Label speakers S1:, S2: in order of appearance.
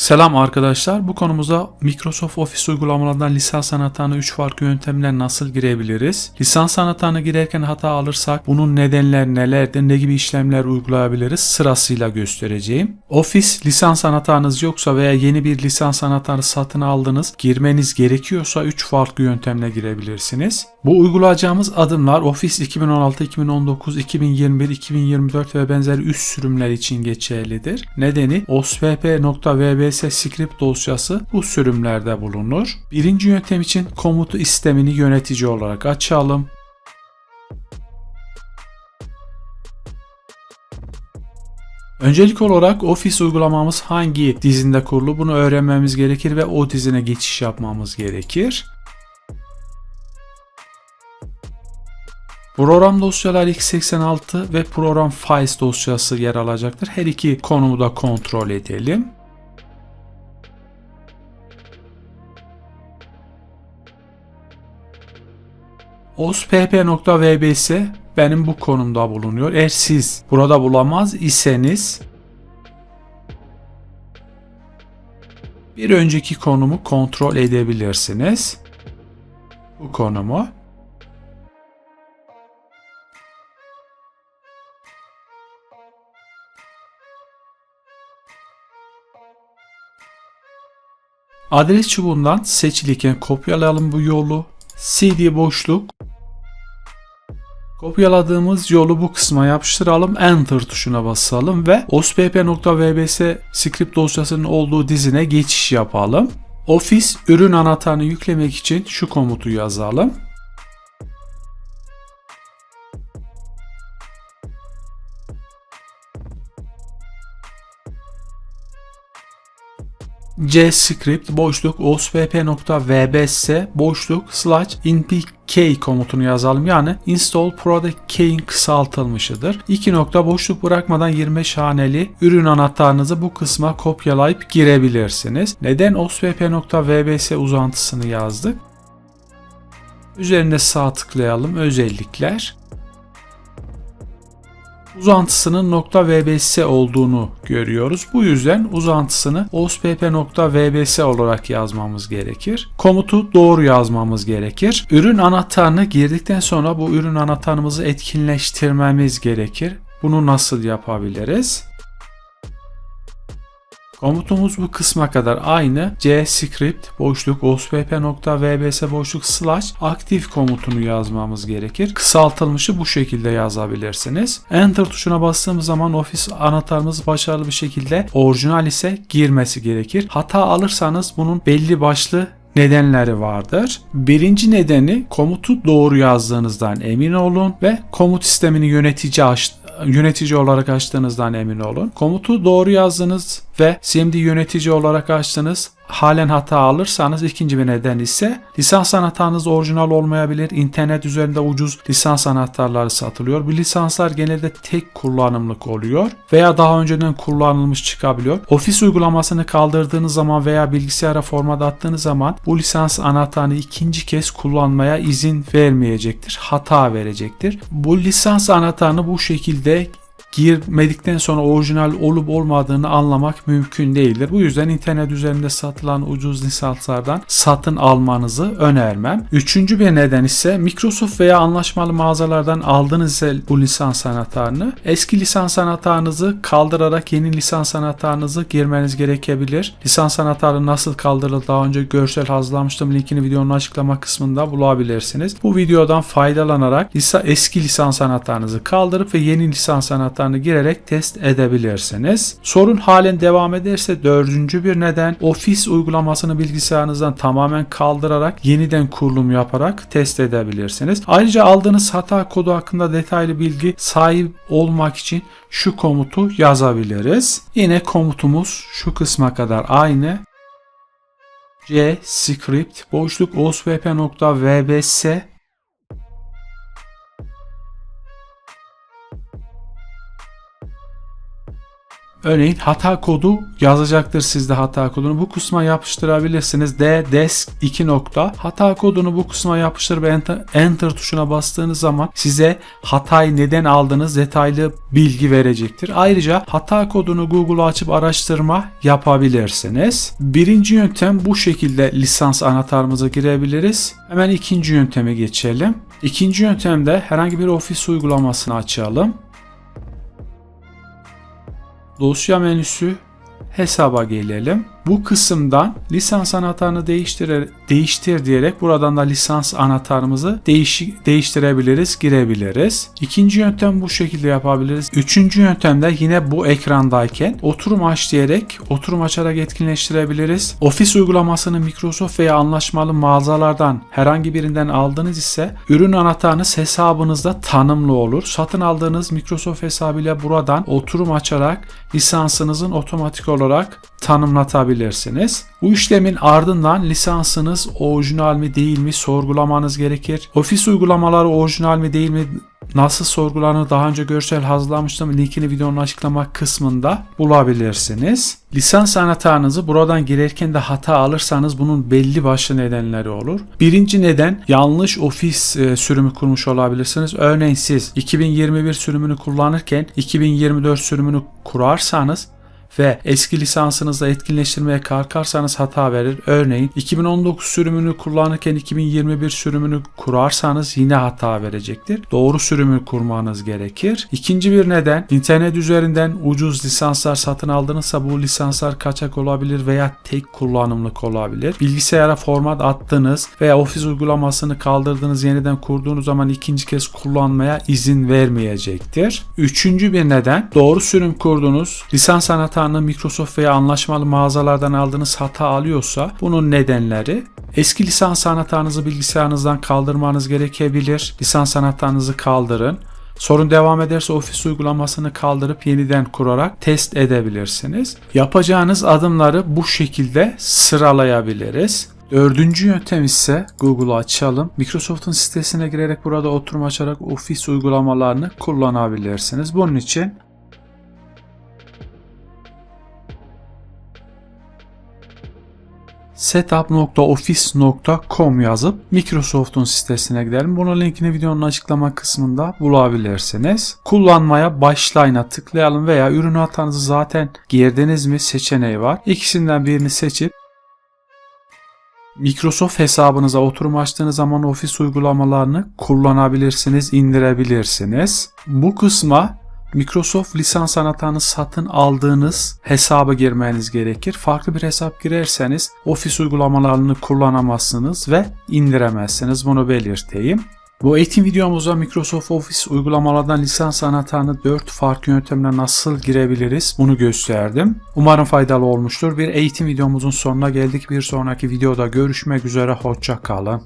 S1: Selam arkadaşlar. Bu konumuza Microsoft Office uygulamalarından lisans anahtarına 3 farklı yöntemle nasıl girebiliriz? Lisans anahtarına girerken hata alırsak bunun nedenleri nelerdir, ne gibi işlemler uygulayabiliriz sırasıyla göstereceğim. Office lisans anahtarınız yoksa veya yeni bir lisans anahtarı satın aldınız, girmeniz gerekiyorsa 3 farklı yöntemle girebilirsiniz. Bu uygulayacağımız adımlar Office 2016, 2019, 2021, 2024 ve benzeri üst sürümler için geçerlidir. Nedeni ospp.vbs script dosyası bu sürümlerde bulunur. Birinci yöntem için komutu istemini yönetici olarak açalım. Öncelik olarak Office uygulamamız hangi dizinde kurulu bunu öğrenmemiz gerekir ve o dizine geçiş yapmamız gerekir. Program dosyaları x86 ve program files dosyası yer alacaktır. Her iki konumu da kontrol edelim. ospp.vbs benim bu konumda bulunuyor. Eğer siz burada bulamaz iseniz bir önceki konumu kontrol edebilirsiniz. Bu konumu. Adres çubuğundan seçiliyken kopyalayalım bu yolu. CD boşluk. Kopyaladığımız yolu bu kısma yapıştıralım. Enter tuşuna basalım ve ospp.vbs script dosyasının olduğu dizine geçiş yapalım. Office ürün anahtarını yüklemek için şu komutu yazalım. Cscript boşluk ospp.vbs boşluk slash npk komutunu yazalım. Yani install product kısaltılmışıdır. İki nokta boşluk bırakmadan 25 haneli ürün anahtarınızı bu kısma kopyalayıp girebilirsiniz. Neden ospp.vbs uzantısını yazdık? Üzerinde sağ tıklayalım. Özellikler uzantısının .vbs olduğunu görüyoruz. Bu yüzden uzantısını ospp.vbs olarak yazmamız gerekir. Komutu doğru yazmamız gerekir. Ürün anahtarını girdikten sonra bu ürün anahtarımızı etkinleştirmemiz gerekir. Bunu nasıl yapabiliriz? Komutumuz bu kısma kadar aynı. cscript boşluk ospp.vbs boşluk slash aktif komutunu yazmamız gerekir. Kısaltılmışı bu şekilde yazabilirsiniz. Enter tuşuna bastığımız zaman Office anahtarımız başarılı bir şekilde orijinal ise girmesi gerekir. Hata alırsanız bunun belli başlı nedenleri vardır. Birinci nedeni komutu doğru yazdığınızdan emin olun ve komut sistemini yönetici aç, yönetici olarak açtığınızdan emin olun. Komutu doğru yazdınız ve CMD yönetici olarak açtınız. Halen hata alırsanız ikinci bir neden ise lisans anahtarınız orijinal olmayabilir. İnternet üzerinde ucuz lisans anahtarları satılıyor. Bu lisanslar genelde tek kullanımlık oluyor veya daha önceden kullanılmış çıkabiliyor. Ofis uygulamasını kaldırdığınız zaman veya bilgisayara format attığınız zaman bu lisans anahtarını ikinci kez kullanmaya izin vermeyecektir. Hata verecektir. Bu lisans anahtarını bu şekilde girmedikten sonra orijinal olup olmadığını anlamak mümkün değildir. Bu yüzden internet üzerinde satılan ucuz lisanslardan satın almanızı önermem. Üçüncü bir neden ise Microsoft veya anlaşmalı mağazalardan aldığınız bu lisans anahtarını eski lisans anahtarınızı kaldırarak yeni lisans anahtarınızı girmeniz gerekebilir. Lisans anahtarı nasıl kaldırılır daha önce görsel hazırlamıştım. Linkini videonun açıklama kısmında bulabilirsiniz. Bu videodan faydalanarak eski lisans anahtarınızı kaldırıp ve yeni lisans anahtarını anahtarını girerek test edebilirsiniz. Sorun halen devam ederse dördüncü bir neden Office uygulamasını bilgisayarınızdan tamamen kaldırarak yeniden kurulum yaparak test edebilirsiniz. Ayrıca aldığınız hata kodu hakkında detaylı bilgi sahip olmak için şu komutu yazabiliriz. Yine komutumuz şu kısma kadar aynı. C script boşluk ospp.vbs Örneğin hata kodu yazacaktır sizde hata kodunu. Bu kısma yapıştırabilirsiniz. D desk 2 nokta. Hata kodunu bu kısma yapıştırıp enter, enter tuşuna bastığınız zaman size hatayı neden aldığınız detaylı bilgi verecektir. Ayrıca hata kodunu Google'a açıp araştırma yapabilirsiniz. Birinci yöntem bu şekilde lisans anahtarımıza girebiliriz. Hemen ikinci yönteme geçelim. İkinci yöntemde herhangi bir ofis uygulamasını açalım. Dosya menüsü hesaba gelelim. Bu kısımdan lisans anahtarını değiştir, değiştir diyerek buradan da lisans anahtarımızı değiş, değiştirebiliriz, girebiliriz. İkinci yöntem bu şekilde yapabiliriz. Üçüncü yöntemde yine bu ekrandayken oturum aç diyerek oturum açarak etkinleştirebiliriz. Ofis uygulamasını Microsoft veya anlaşmalı mağazalardan herhangi birinden aldınız ise ürün anahtarınız hesabınızda tanımlı olur. Satın aldığınız Microsoft hesabıyla buradan oturum açarak lisansınızın otomatik olarak tanımlatabilirsiniz. Bu işlemin ardından lisansınız orijinal mi değil mi sorgulamanız gerekir. Ofis uygulamaları orijinal mi değil mi nasıl sorgulanır daha önce görsel hazırlamıştım. Linkini videonun açıklama kısmında bulabilirsiniz. Lisans anahtarınızı buradan girerken de hata alırsanız bunun belli başlı nedenleri olur. Birinci neden yanlış ofis e, sürümü kurmuş olabilirsiniz. Örneğin siz 2021 sürümünü kullanırken 2024 sürümünü kurarsanız ve eski lisansınızla etkinleştirmeye kalkarsanız hata verir. Örneğin 2019 sürümünü kullanırken 2021 sürümünü kurarsanız yine hata verecektir. Doğru sürümü kurmanız gerekir. İkinci bir neden internet üzerinden ucuz lisanslar satın aldınızsa bu lisanslar kaçak olabilir veya tek kullanımlık olabilir. Bilgisayara format attınız veya ofis uygulamasını kaldırdınız yeniden kurduğunuz zaman ikinci kez kullanmaya izin vermeyecektir. Üçüncü bir neden doğru sürüm kurdunuz. Lisans anahtarı anahtarını Microsoft veya anlaşmalı mağazalardan aldığınız hata alıyorsa bunun nedenleri eski lisans anahtarınızı bilgisayarınızdan kaldırmanız gerekebilir. Lisans anahtarınızı kaldırın. Sorun devam ederse ofis uygulamasını kaldırıp yeniden kurarak test edebilirsiniz. Yapacağınız adımları bu şekilde sıralayabiliriz. Dördüncü yöntem ise Google'u açalım. Microsoft'un sitesine girerek burada oturum açarak ofis uygulamalarını kullanabilirsiniz. Bunun için setup.office.com yazıp Microsoft'un sitesine gidelim. Bunun linkini videonun açıklama kısmında bulabilirsiniz. Kullanmaya başlayına tıklayalım veya ürün hatanızı zaten girdiniz mi seçeneği var. İkisinden birini seçip Microsoft hesabınıza oturum açtığınız zaman ofis uygulamalarını kullanabilirsiniz, indirebilirsiniz. Bu kısma Microsoft lisans anahtarını satın aldığınız hesaba girmeniz gerekir. Farklı bir hesap girerseniz ofis uygulamalarını kullanamazsınız ve indiremezsiniz. Bunu belirteyim. Bu eğitim videomuzda Microsoft Office uygulamalardan lisans anahtarını 4 farklı yöntemle nasıl girebiliriz bunu gösterdim. Umarım faydalı olmuştur. Bir eğitim videomuzun sonuna geldik. Bir sonraki videoda görüşmek üzere. Hoşça kalın.